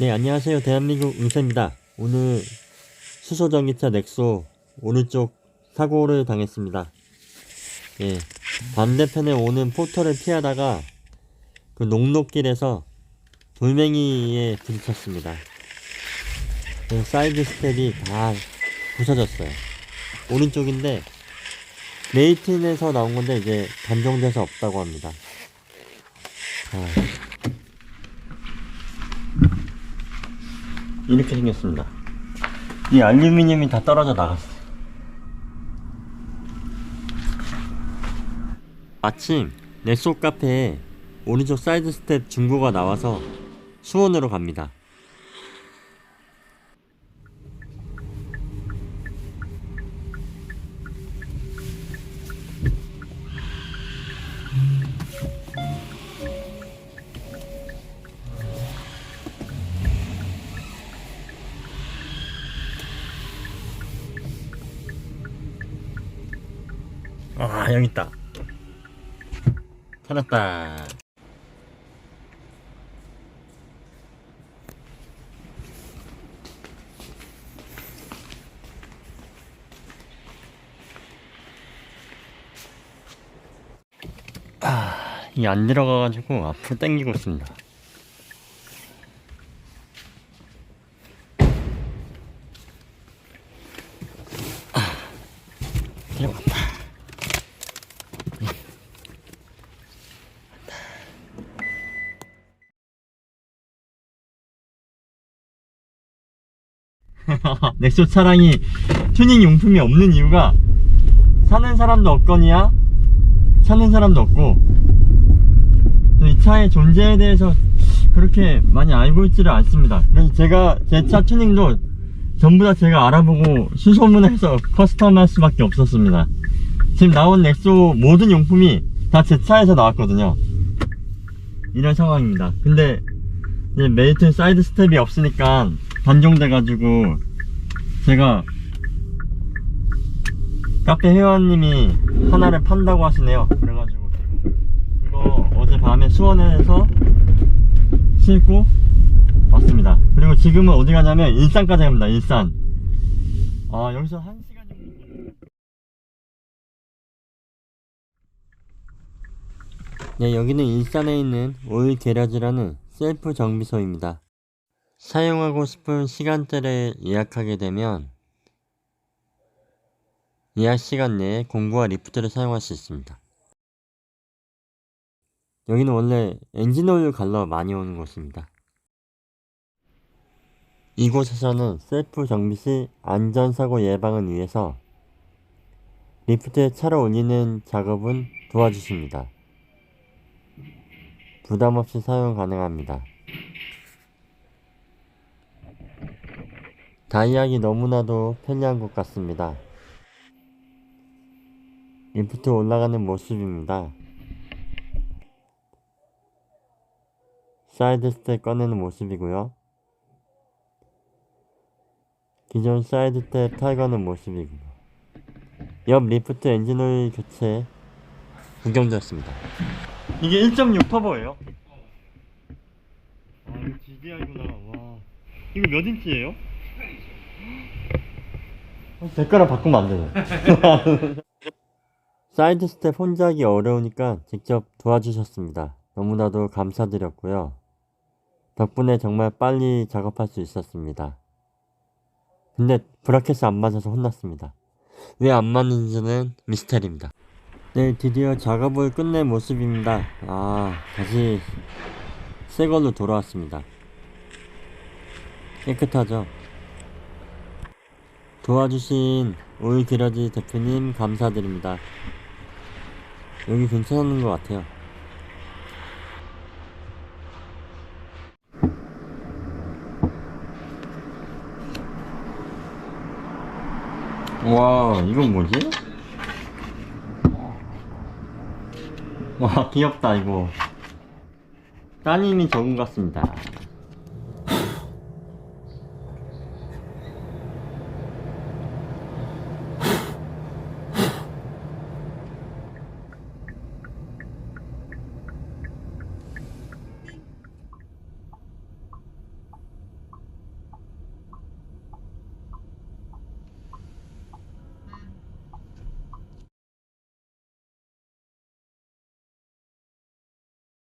네, 안녕하세요. 대한민국 응사입니다. 오늘 수소전기차 넥소 오른쪽 사고를 당했습니다. 예, 반대편에 오는 포터를 피하다가 그 녹록길에서 돌멩이에 부딪혔습니다. 그 사이드 스텝이 다 부서졌어요. 오른쪽인데 레이튼에서 나온 건데 이제 단종돼서 없다고 합니다. 아. 이렇게 생겼습니다. 이 알루미늄이 다 떨어져 나갔어요. 마침 넷소 카페에 오른쪽 사이드 스텝 중고가 나와서 수원으로 갑니다. 아, 여기 있다. 찾았다. 아, 이 안 들어가가지고 앞으로 당기고 있습니다. 넥소 차량이 튜닝 용품이 없는 이유가 사는 사람도 없거니와 사는 사람도 없고 또이 차의 존재에 대해서 그렇게 많이 알고 있지를 않습니다. 그래서 제가 제 차 튜닝도 전부 다 제가 알아보고 수소문해서 커스텀할 수밖에 없었습니다. 지금 나온 넥소 모든 용품이 다 제 차에서 나왔거든요. 이런 상황입니다. 근데 메이튼 사이드 스텝이 없으니까 단종돼가지고 제가 카페 회원님이 하나를 판다고 하시네요. 그래가지고 이거 어제 밤에 수원에서 싣고 왔습니다. 그리고 지금은 어디 가냐면 일산까지 갑니다. 일산. 아 여기서 한 시간 정도. 네 여기는 일산에 있는 오일 게라지라는 셀프 정비소입니다. 사용하고 싶은 시간대를 예약하게 되면 예약 시간 내에 공구와 리프트를 사용할 수 있습니다. 여기는 원래 엔진오일 갈러 많이 오는 곳입니다. 이곳에서는 셀프 정비 시 안전사고 예방을 위해서 리프트에 차를 올리는 작업은 도와주십니다. 부담 없이 사용 가능합니다. 다이약이 너무나도 편리한 것 같습니다. 리프트 올라가는 모습입니다. 사이드 스텝 꺼내는 모습이고요. 기존 사이드 스텝 탈거는 모습이고요. 옆 리프트 엔진 오일 교체 구경되었습니다. 이게 1.6 터보예요? 아 이거 GDI구나 와 이거 몇 인치예요? 색깔을 바꾸면 안 되네. 사이드 스텝 혼자 하기 어려우니까 직접 도와주셨습니다. 너무나도 감사드렸고요. 덕분에 정말 빨리 작업할 수 있었습니다. 근데 브라켓이 안 맞아서 혼났습니다. 왜 안 맞는지는 미스테리입니다. 네, 드디어 작업을 끝낸 모습입니다. 아, 다시 새 걸로 돌아왔습니다. 깨끗하죠? 도와주신 오일 기러지 대표님 감사드립니다. 여기 괜찮은 것 같아요. 와, 이건 뭐지? 와, 귀엽다, 이거. 따님이 적은 것 같습니다.